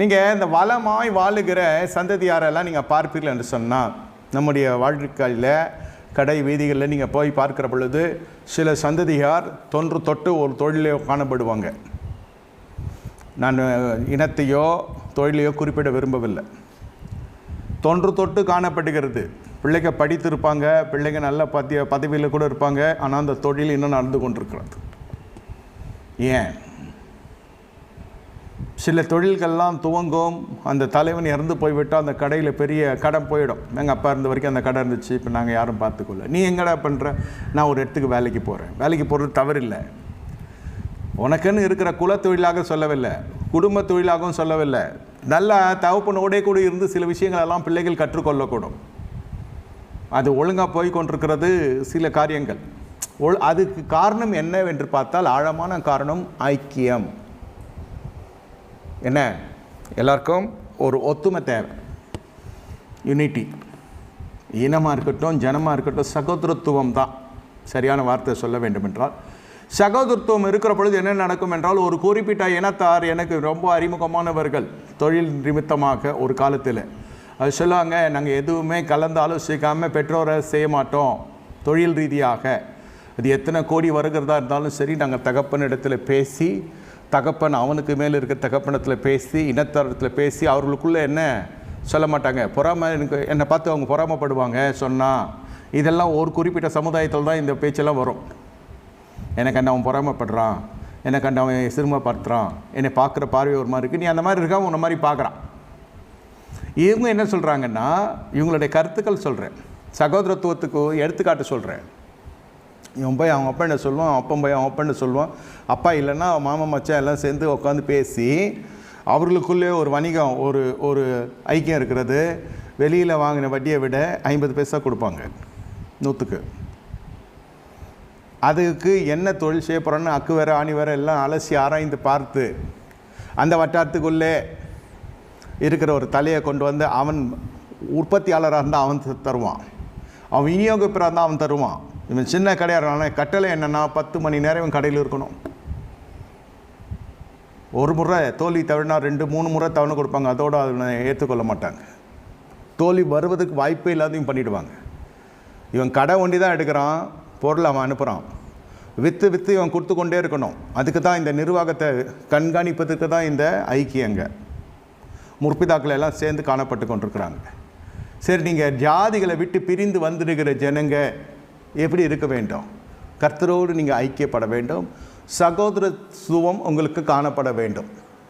நீங்கள் இந்த வளமாய் வாழுகிற சந்ததியாரெல்லாம் நீங்கள் பார்ப்பீர்கள் என்று சொன்னால் நம்முடைய வாழ்க்கையில் கடை வீதிகளில் நீங்கள் போய் பார்க்கிற பொழுது சில சந்ததியார் தொன்று தொட்டு ஒரு தொழிலே காணப்படுவாங்க. நான் இனத்தையோ தொழிலையோ குறிப்பிட விரும்பவில்லை. தொன்று தொட்டு காணப்படுகிறது. பிள்ளைங்க படித்திருப்பாங்க பிள்ளைங்க நல்ல பத்திய பதவியில் கூட இருப்பாங்க ஆனால் அந்த தொழில் இன்னும் நடந்து கொண்டிருக்கிறது. ஏன்? சில தொழில்கள்லாம் துவங்கும் அந்த தலைவன் இறந்து போய்விட்டால் அந்த கடையில் பெரிய கடன் போயிடும். எங்கள் அப்பா இருந்த வரைக்கும் அந்த கடை இருந்துச்சு இப்போ நாங்கள் யாரும் பார்த்துக்கொள்ள நீ எங்கடா பண்ணுற நான் ஒரு இடத்துக்கு வேலைக்கு போகிறேன் வேலைக்கு போகிறது தவறில்லை. உனக்குன்னு இருக்கிற குலத்தொழிலாக சொல்லவில்லை குடும்ப தொழிலாகவும் சொல்லவில்லை. நல்ல தகப்பனோடே கூட இருந்து சில விஷயங்களெல்லாம் பிள்ளைகள் கற்றுக்கொள்ளக்கூடும். அது ஒழுங்காக போய் கொண்டிருக்கிறது சில காரியங்கள். ஒழு அதுக்கு காரணம் என்னவென்று பார்த்தால் ஆழமான காரணம் ஐக்கியம். என்ன? எல்லாருக்கும் ஒரு ஒத்துமை தேவை. யூனிட்டி இனமாக இருக்கட்டும் ஜனமாக இருக்கட்டும் சகோதரத்துவம் தான். சரியான வார்த்தை சொல்ல வேண்டும் என்றால் சகோதரத்துவம் இருக்கிற பொழுது என்ன நடக்கும் என்றால் ஒரு குறிப்பிட்ட இனத்தார் எனக்கு ரொம்ப அறிமுகமானவர்கள் தொழில் நிமித்தமாக ஒரு காலத்தில். அது சொல்லுவாங்க நாங்கள் எதுவுமே கலந்து ஆலோசிக்காமல் பெற்றோரை செய்ய மாட்டோம் தொழில் ரீதியாக. அது எத்தனை கோடி வருகிறதா இருந்தாலும் சரி நாங்கள் தகப்பன் இடத்துல பேசி தகப்பன் அவனுக்கு மேலே இருக்க தகப்பனத்தில் பேசி இனத்தரத்தில் பேசி அவர்களுக்குள்ளே என்ன சொல்ல மாட்டாங்க? பொறாம எனக்கு என்னை பார்த்து அவங்க பொறாமப்படுவாங்க சொன்னால் இதெல்லாம் ஒரு குறிப்பிட்ட சமுதாயத்தில் தான் இந்த பேச்செல்லாம் வரும். எனக்கு அண்ணன் அவன் பொறாமப்படுறான். எனக்கு அண்ணன் அவன் சிறுமப்படுத்துறான். என்னை பார்க்குற பார்வை ஒரு மாதிரி இருக்குது நீ அந்த மாதிரி இருக்கா உன்னை மாதிரி பார்க்குறான். இவங்க என்ன சொல்கிறாங்கன்னா இவங்களுடைய கருத்துக்கள் சொல்கிறேன் சகோதரத்துவத்துக்கு எடுத்துக்காட்டு சொல்கிறேன் இவன் போய் அவங்க அப்பா என்ன சொல்லுவான்? அப்பன் போய் அவன் அப்பா என்ன சொல்லுவான்? அப்பா இல்லைன்னா மாமா மச்சான் எல்லாம் சேர்ந்து உட்காந்து பேசி அவர்களுக்குள்ளே ஒரு வணிகம் ஒரு ஒரு ஐக்கியம் இருக்கிறது. வெளியில் வாங்கின வட்டியை விட ஐம்பது பைசா கொடுப்பாங்க நூற்றுக்கு அதுக்கு என்ன தொழில் செய்ய போகிறோன்னு அக்கு வேற ஆணி வேற எல்லாம் அலசி ஆராய்ந்து பார்த்து அந்த வட்டாரத்துக்குள்ளே இருக்கிற ஒரு தலையை கொண்டு வந்து அவன் உற்பத்தியாளராக இருந்தால் அவன் தருவான். அவன் விநியோகிப்பராக இருந்தால் அவன் தருவான். இவன் சின்ன கடையாடுறான கட்டளை என்னென்னா பத்து மணி நேரம் இவன் கடையில் இருக்கணும். ஒரு முறை தோல்வி தவிர்னா ரெண்டு மூணு முறை தவணை கொடுப்பாங்க. அதோடு அவனை ஏற்றுக்கொள்ள மாட்டாங்க. தோல்வி வருவதற்கு வாய்ப்பே இல்லாதையும் பண்ணிவிடுவாங்க இவன் கடை ஒண்டி தான் எடுக்கிறான் பொருள் அவன் அனுப்புகிறான் விற்று விற்று இவன் கொடுத்து கொண்டே இருக்கணும். அதுக்கு தான் இந்த நிர்வாகத்தை கண்காணிப்பதற்கு தான் இந்த ஐக்கியங்க முற்பிதாக்கள் எல்லாம் சேர்ந்து காணப்பட்டு கொண்டிருக்கிறாங்க. சரி நீங்கள் ஜாதிகளை விட்டு பிரிந்து வந்துடுகிற ஜனங்க எப்படி இருக்க வேண்டும்? கர்த்தரோடு நீங்கள் ஐக்கியப்பட வேண்டும். சகோதரத்துவம் உங்களுக்கு காணப்பட வேண்டும்.